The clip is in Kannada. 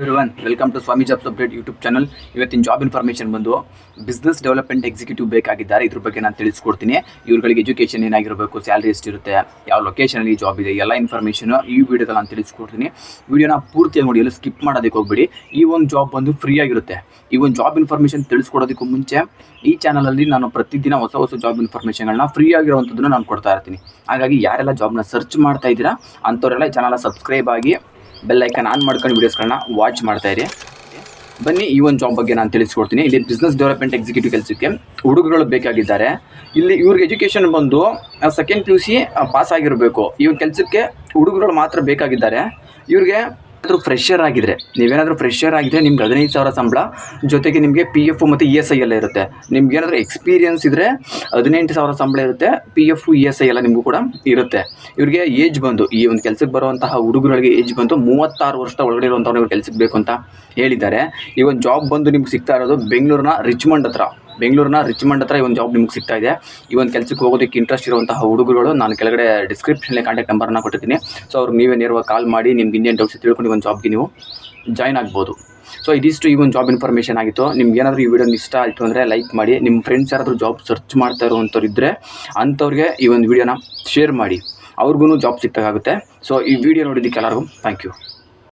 Everyone welcome to Swami jobs update YouTube channel ಇವತ್ತಿನ ಜಾಬ್ ಇನ್ಫಾರ್ಮೇಷನ್ ಬಂದು ಬಿಸ್ನೆಸ್ ಡೆವಲಪ್ಮೆಂಟ್ ಎಕ್ಸಿಕ್ಯೂಟಿವ್ ಬೇಕಾಗಿದ್ದಾರೆ. ಇದ್ರ ಬಗ್ಗೆ ನಾನು ತಿಳಿಸ್ಕೊಡ್ತೀನಿ. ಇವ್ರುಗಳಿಗೆ ಎಜುಕೇಷನ್ ಏನಾಗಿರಬೇಕು ಸ್ಯಾಲ್ರಿ ಎಷ್ಟಿರುತ್ತೆ, ಯಾವ ಲೊಕೇಶನಲ್ಲಿ ಜಾಬ್ ಇದೆ, ಎಲ್ಲ ಇನ್ಫಾರ್ಮೇಷನ್ ಈ ವಿಡಿಯೋದಲ್ಲಿ ನಾನು ತಿಳಿಸ್ಕೊಡ್ತೀನಿ. ವಿಡಿಯೋನ ಪೂರ್ತಿಯಾಗಿ ನೋಡಿ, ಎಲ್ಲ ಸ್ಕಿಪ್ ಮಾಡೋದಕ್ಕೆ ಹೋಗ್ಬೇಡಿ. ಈ ಒಂದು ಜಾಬ್ ಬಂದು ಫ್ರೀ ಆಗಿರುತ್ತೆ. ಈ ಒಂದು ಜಾಬ್ ಇನ್ಫಾರ್ಮೇಷನ್ ತಿಳಿಸ್ಕೊಡೋದಕ್ಕೂ ಮುಂಚೆ ಈ ಚಾನಲಲ್ಲಿ ನಾನು ಪ್ರತಿದಿನ ಹೊಸ ಹೊಸ ಜಾಬ್ ಇನ್ಫಾರ್ಮೇಷನ್ಗಳನ್ನ ಫ್ರೀ ಆಗಿರುವಂಥದ್ದನ್ನು ನಾನು ಕೊಡ್ತಾ ಇರ್ತೀನಿ. ಹಾಗಾಗಿ ಯಾರೆಲ್ಲ ಜಾಬ್ನ ಸರ್ಚ್ ಮಾಡ್ತಾ ಇದ್ದೀರಾ, ಅಂಥವರೆಲ್ಲ ಚಾನಲ್ ಸಬ್ಸ್ಕ್ರೈಬ್ ಆಗಿ ಬೆಲ್ ಐಕನ್ ಆನ್ ಮಾಡ್ಕೊಂಡು ವೀಡಿಯೋಸ್ಗಳನ್ನ ವಾಚ್ ಮಾಡ್ತಾ ಇರಿ. ಬನ್ನಿ, ಈ ಒಂದು ಜಾಬ್ ಬಗ್ಗೆ ನಾನು ತಿಳಿಸ್ಕೊಡ್ತೀನಿ. ಇಲ್ಲಿ ಬಿಸ್ನೆಸ್ ಡೆವಲಪ್ಮೆಂಟ್ ಎಕ್ಸಿಕ್ಯೂಟಿವ್ ಕೆಲಸಕ್ಕೆ ಹುಡುಗರುಗಳು ಬೇಕಾಗಿದ್ದಾರೆ. ಇಲ್ಲಿ ಇವ್ರಿಗೆ ಎಜುಕೇಷನ್ ಬಂದು second P U C pass ಆಗಿರಬೇಕು. ಈ ಕೆಲಸಕ್ಕೆ ಹುಡುಗರುಗಳು ಮಾತ್ರ ಬೇಕಾಗಿದ್ದಾರೆ. ಇವ್ರಿಗೆ ಏನಾದರೂ ಫ್ರೆಶರ್ ಆಗಿದ್ರೆ, ನೀವೇನಾದರೂ ಫ್ರೆಶರ್ ಆಗಿದ್ರೆ ನಿಮ್ಗೆ ಹದಿನೈದು ಸಾವಿರ ಸಂಬಳ, ಜೊತೆಗೆ ನಿಮಗೆ ಪಿ ಎಫ್ ಮತ್ತು ಇ ಎಸ್ ಐ ಎಲ್ಲ ಇರುತ್ತೆ. ನಿಮ್ಗೆ ಏನಾದರೂ ಎಕ್ಸ್ಪೀರಿಯನ್ಸ್ ಇದ್ದರೆ ಹದಿನೆಂಟು ಸಾವಿರ ಸಂಬಳ ಇರುತ್ತೆ P F E S I ಎಲ್ಲ ನಿಮಗೂ ಕೂಡ ಇರುತ್ತೆ. ಇವ್ರಿಗೆ ಏಜ್ ಬಂದು, ಈ ಒಂದು ಕೆಲಸಕ್ಕೆ ಬರುವಂತಹ ಹುಡುಗರುಗಳಿಗೆ ಏಜ್ ಬಂದು ಮೂವತ್ತಾರು ವರ್ಷದ ಒಳಗಡೆ ಇರುವಂಥವ್ರು ಇವ್ರು ಕೆಲಸಕ್ಕೆ ಬೇಕು ಅಂತ ಹೇಳಿದ್ದಾರೆ. ಈ ಒಂದು ಜಾಬ್ ಬಂದು ನಿಮ್ಗೆ ಸಿಗ್ತಾ ಇರೋದು ಬೆಂಗಳೂರಿನ ರಿಚ್ಮಂಡ್ ಹತ್ರ. ಬೆಂಗಳೂರಿನ ರಿಚ್ಮಂಡ್ ಹತ್ರ ಈ ಒಂದು ಜಾಬ್ ನಿಮ್ಗೆ ಸಿಗ್ತಾ ಇದೆ. ಈ ಒಂದು ಕೆಲಸಕ್ಕೆ ಹೋಗೋದಕ್ಕೆ ಇಂಟ್ರೆಸ್ಟ್ ಇರುವಂತಹ ಹುಡುಗರುಗಳು, ನಾನು ಕೆಳಗಡೆ ಡಿಸ್ಕ್ರಿಪ್ಷನಲ್ಲಿ ಕಾಂಟ್ಯಾಕ್ಟ್ ನಂಬರ್ನ ಕೊಟ್ಟಿದ್ದೀನಿ. ಸೊ ಅವ್ರಿಗೆ ನೀವೇ ನೇರವಾಗಿ ಕಾಲ್ ಮಾಡಿ, ನಿಮ್ಗೆ ಇನ್ನೇನು ಡೌಟ್ಸ್ ತಿಳ್ಕೊಂಡು ಒಂದು ಜಾಬ್ಗೆ ನೀವು ಜಾಯ್ನ್ ಆಗ್ಬೋದು. ಸೊ ಇದಿಷ್ಟು ಈ ಒಂದು ಜಾಬ್ ಇನ್ಫಾರ್ಮೇಷನ್ ಆಗಿತ್ತು. ನಿಮ್ಗೆ ಏನಾದರೂ ಈ ವಿಡಿಯೋ ಇಷ್ಟ ಆಯಿತು ಅಂದರೆ ಲೈಕ್ ಮಾಡಿ. ನಿಮ್ಮ ಫ್ರೆಂಡ್ಸ್ ಯಾರಾದರೂ ಜಾಬ್ ಸರ್ಚ್ ಮಾಡ್ತಾ ಇರುವಂಥವ್ರು ಇದ್ದರೆ ಅಂಥವ್ರಿಗೆ ಈ ಒಂದು ವಿಡಿಯೋನ ಶೇರ್ ಮಾಡಿ. ಅವ್ರಿಗೂ ಜಾಬ್ ಸಿಕ್ತಾಗುತ್ತೆ ಸೊ ಈ ವಿಡಿಯೋ ನೋಡಿದ್ದಕ್ಕೆ ಎಲ್ಲರಿಗೂ ಥ್ಯಾಂಕ್ ಯು